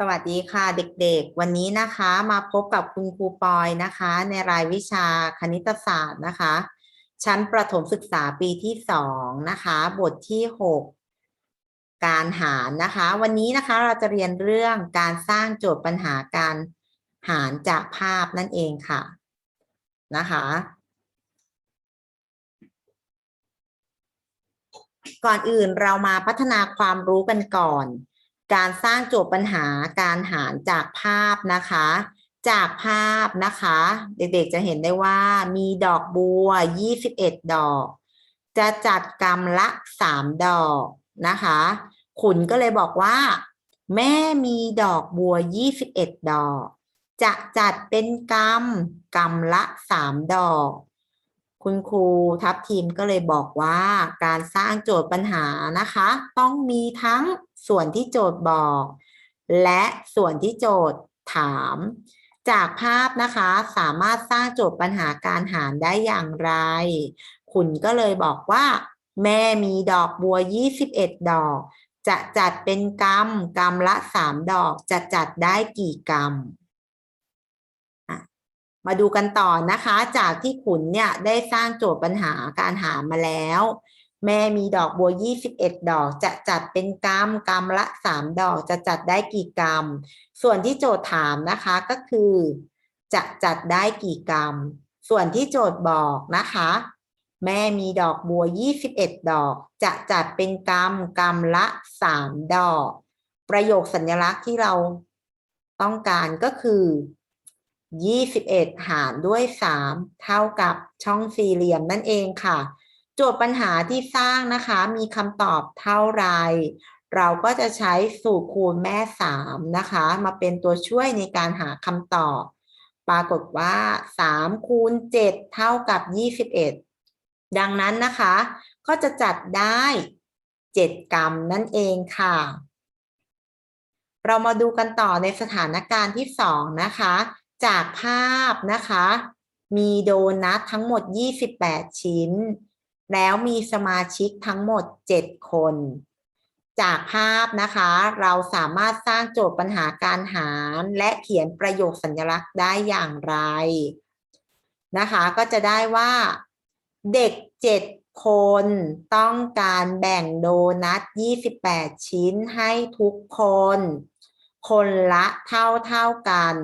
สวัสดีค่ะเด็กๆ วันนี้นะคะมาพบกับคุณครูปอยนะคะ ในรายวิชาคณิตศาสตร์นะคะ ชั้นประถมศึกษาปีที่สองนะคะ บทที่หกการหารนะคะ วันนี้นะคะเราจะเรียนเรื่องการสร้างโจทย์ปัญหาการหารจากภาพนั่นเองค่ะนะคะก่อนอื่นเรามาพัฒนาความรู้กันก่อน การสร้างโจทย์ปัญหาการหารจากภาพนะคะ จากภาพนะคะ เด็กๆจะเห็นได้ว่ามีดอกบัว 21 ดอก จะจัดกรรมละ 3 ดอกนะคะ ขุนก็เลยบอกว่า แม่มีดอกบัว 21 ดอก จะจัดเป็นกรรมกรรมละ 3 ดอกคุณครูทัพทีมก็เลยบอกว่าการสร้างโจทย์ปัญหานะคะ ต้องมีทั้ง ส่วนที่โจทย์บอก และส่วนที่โจทย์ถาม จากภาพนะคะสามารถสร้างโจทย์ปัญหาการหารได้อย่างไร คุณก็เลยบอกว่า แม่มีดอกบัว 21 ดอก จะจัดเป็นกรรมกรรมละ 3 ดอกจะจัดได้กี่กรรมมาดูกันต่อนะคะ จากที่ขุนเนี่ยได้สร้างโจทย์ปัญหาการหารมาแล้ว แม่มีดอกบัว 21 ดอก จะจัดเป็นกรรมกรรมละ 3 ดอก จะจัดได้กี่กรรม ส่วนที่โจทย์ถามนะคะก็คือ จะจัดได้กี่กรรม ส่วนที่โจทย์บอกนะคะ แม่มีดอกบัว 21 ดอก จะจัดเป็นกรรมกรรมละ 3 ดอก ประโยคสัญลักษณ์ที่เราต้องการก็คือ 21 หารด้วย 3 เท่ากับช่องสี่เหลี่ยมนั่นเองค่ะ โจทย์ปัญหาที่สร้างนะคะ มีคำตอบเท่าไร เราก็จะใช้สูตรคูณแม่ 3 นะคะ มาเป็นตัวช่วยในการหาคำตอบ ปรากฏว่า 3 คูณ 7 เท่ากับ 21 ดังนั้นนะคะ ก็จะจัดได้ 7 กรัมนั่นเองค่ะ เรามาดูกันต่อในสถานการณ์ที่ 2 นะคะ จากภาพนะคะ มีโดนัททั้งหมด 28 ชิ้น แล้วมีสมาชิกทั้งหมด 7 คน จากภาพนะคะ เราสามารถสร้างโจทย์ปัญหาการหาร และเขียนประโยคสัญลักษณ์ได้อย่างไร นะคะ ก็จะได้ว่า เด็ก 7 คนต้องการแบ่งโดนัท 28 ชิ้นให้ทุกคน คนละเท่าเท่ากัน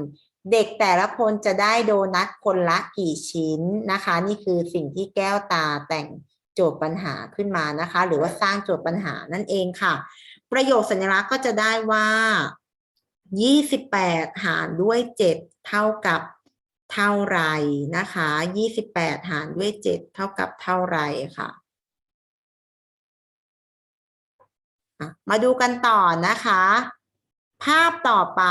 เด็กแต่ละคนจะได้โดนัทคนละกี่ชิ้นนะคะ นี่คือสิ่งที่แก้วตาแต่ง โจทย์ปัญหาขึ้นมานะคะ หรือว่าสร้างโจทย์ปัญหานั่นเองค่ะ ประโยคสัญลักษณ์ก็จะได้ว่า 28 หารด้วย 7 เท่ากับเท่าไรนะคะ 28 หารด้วย 7 เท่ากับเท่าไรค่ะ มาดูกันต่อนะคะ ภาพต่อไป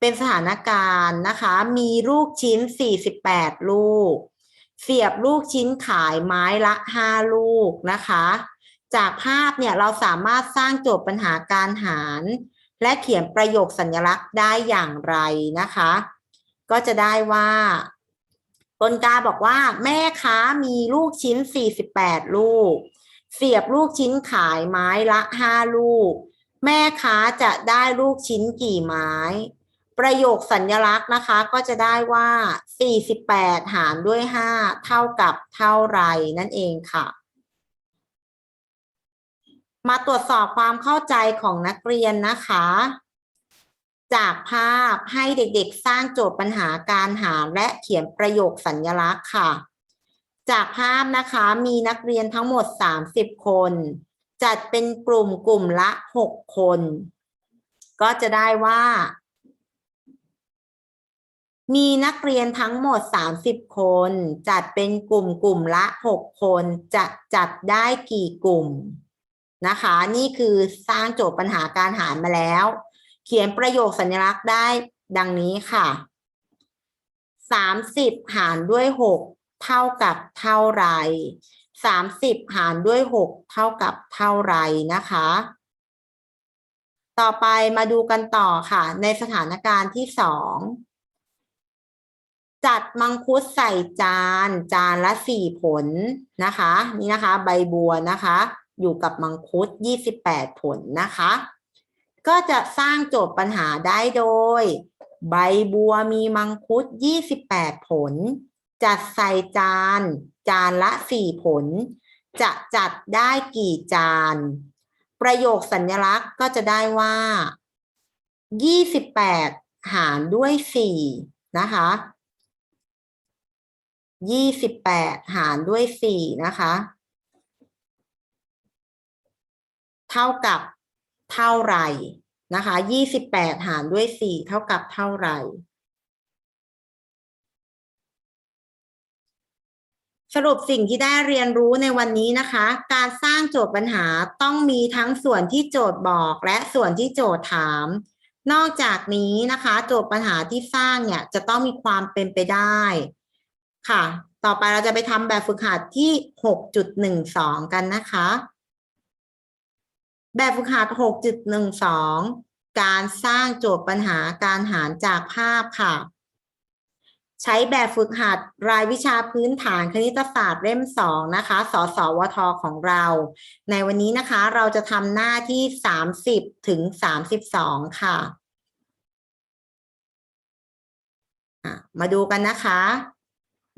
เป็นสถานการณ์นะคะ มีลูกชิ้น 48 ลูก เสียบลูกชิ้นขายไม้ละ5ลูกนะคะ จากภาพเนี่ยเราสามารถสร้างโจทย์ปัญหาการหาร และเขียนประโยคสัญลักษณ์ได้อย่างไรนะคะ ก็จะได้ว่าต้นกาบอกว่าแม่ค้ามีลูกชิ้น 48 ลูก เสียบลูกชิ้นขายไม้ละ 5 ลูก แม่ค้าจะได้ลูกชิ้นกี่ไม้ ประโยคสัญลักษณ์นะคะก็จะได้ว่า 48 หารด้วย 5 เท่ากับเท่าไรนั่นเองค่ะ มาตรวจสอบความเข้าใจของนักเรียนนะคะ จากภาพให้เด็กๆ สร้างโจทย์ปัญหาการหารและเขียนประโยคสัญลักษณ์ค่ะ จากภาพนะคะมีนักเรียนทั้งหมด 30 คน จัดเป็นกลุ่มกลุ่มละ 6 คน ก็จะได้ว่า มีนักเรียนทั้งหมด 30 คน จัดเป็นกลุ่มกลุ่มละ 6 คน จะจัดได้กี่กลุ่มนะคะ นี่คือสร้างโจทย์ปัญหาการหารมาแล้ว เขียนประโยคสัญลักษณ์ได้ดังนี้ค่ะ 30 หารด้วย 6 เท่ากับเท่าไร 30 หารด้วย 6 เท่ากับเท่าไรนะคะ ต่อไปมาดูกันต่อค่ะ ในสถานการณ์ที่สอง จัดมังคุดใส่จาน จานละสี่ผลนะคะ นี่นะคะ ใบบัวนะคะ อยู่กับมังคุด28ผลนะคะ ก็จะสร้างโจทย์ปัญหาได้โดย ใบบัวมีมังคุด28ผล จัดใส่จาน จานละ4ผล จะจัดได้กี่จาน ประโยคสัญลักษณ์ก็จะได้ว่า28หารด้วย4นะคะ 28หารด้วย4นะคะ เท่ากับเท่าไหร่นะคะ28หารด้วย4เท่ากับเท่าไหร่สรุปสิ่งที่ได้เรียนรู้ในวันนี้นะคะ การสร้างโจทย์ปัญหาต้องมีทั้งส่วนที่โจทย์บอกและส่วนที่โจทย์ถาม นอกจากนี้นะคะ โจทย์ปัญหาที่สร้างเนี่ยจะต้องมีความเป็นไปได้ ค่ะ ต่อไปเราจะไปทำแบบฝึกหัดที่ 6.12 กันนะคะ แบบฝึกหัด 6.12 การสร้างโจทย์ปัญหาการหารจากภาพค่ะ ใช้แบบฝึกหัดรายวิชาพื้นฐานคณิตศาสตร์เล่ม 2 นะคะ สสวทของเรา ในวันนี้นะคะเราจะทำหน้าที่ 30 ถึง 32 ค่ะอะมาดูกันนะคะ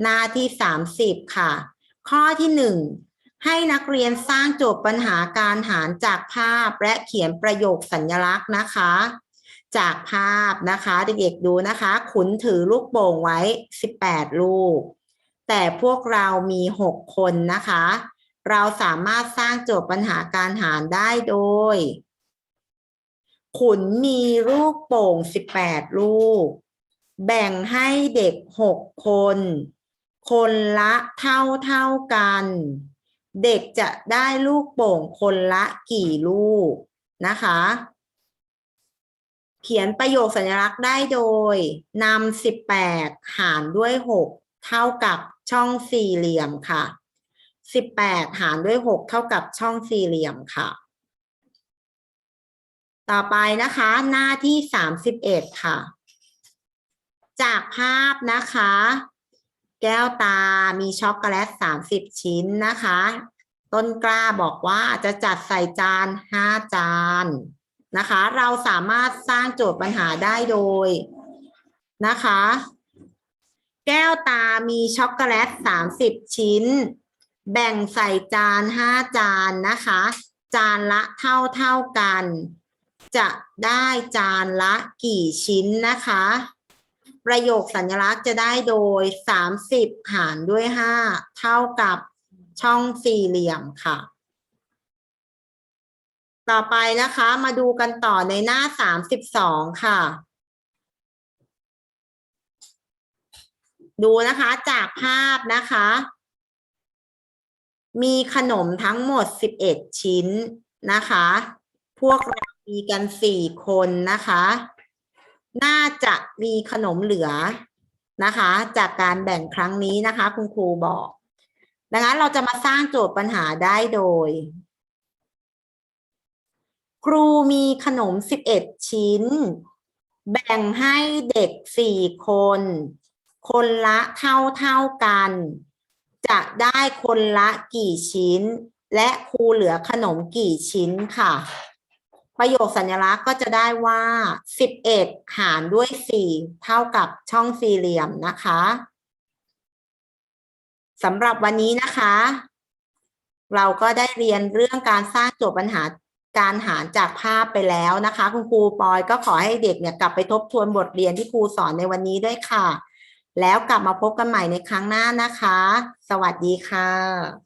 หน้าที่ 30 ค่ะ ข้อที่ 1 ให้นักเรียนสร้างโจทย์ปัญหาการหารจากภาพและเขียนประโยคสัญลักษณ์นะคะ จากภาพนะคะเด็กๆดูนะคะ ขุนถือลูกโป่งไว้ 18 ลูก แต่พวกเรามี 6 คนนะคะ เราสามารถสร้างโจทย์ปัญหาการหารได้โดย ขุนมีลูกโป่ง 18 ลูก แบ่งให้เด็ก 6 คน คนละเท่าเท่ากัน เด็กจะได้ลูกโป่งคนละกี่ลูกนะคะ เขียนประโยคสัญลักษณ์ได้โดยนำ18หารด้วย6เท่ากับช่องสี่เหลี่ยมค่ะ18หารด้วย6เท่ากับช่องสี่เหลี่ยมค่ะ ต่อไปนะคะหน้าที่31ค่ะ จากภาพนะคะ แก้วตามีช็อกโกแลต 30 ชิ้นนะคะ ต้นกล้าบอกว่าจะจัดใส่จาน 5 จานนะคะ เราสามารถสร้างโจทย์ปัญหาได้โดยนะคะ แก้วตามีช็อกโกแลต 30 ชิ้น แบ่งใส่จาน 5 จานนะคะ จานละเท่าเท่ากัน จะได้จานละกี่ชิ้นนะคะ ประโยคสัญลักษณ์จะได้โดย 30 หารด้วย 5 เท่ากับช่องสี่เหลี่ยมค่ะ ต่อไปนะคะมาดูกันต่อในหน้า 32 ค่ะ ดูนะคะจากภาพนะคะ มีขนมทั้งหมด 11 ชิ้นนะคะ พวกเรามีกัน 4 คนนะคะ น่าจะมีขนมเหลือนะคะ จากการแบ่งครั้งนี้นะคะ คุณครูบอก ดังนั้นเราจะมาสร้างโจทย์ปัญหาได้โดย ครูมีขนม 11 ชิ้น แบ่งให้เด็ก 4 คน คนละเท่าเท่ากัน จะได้คนละกี่ชิ้น และครูเหลือขนมกี่ชิ้นค่ะ ประโยคสัญลักษณ์ก็จะได้ว่า 11 หารด้วย 4 เท่ากับช่องสี่เหลี่ยมนะคะสำหรับวันนี้นะคะ เราก็ได้เรียนเรื่องการสร้างโจทย์ปัญหาการหารจากภาพไปแล้วนะคะ คุณครูปอยก็ขอให้เด็กเนี่ยกลับไปทบทวนบทเรียนที่ครูสอนในวันนี้ด้วยค่ะ แล้วกลับมาพบกันใหม่ในครั้งหน้านะคะ สวัสดีค่ะ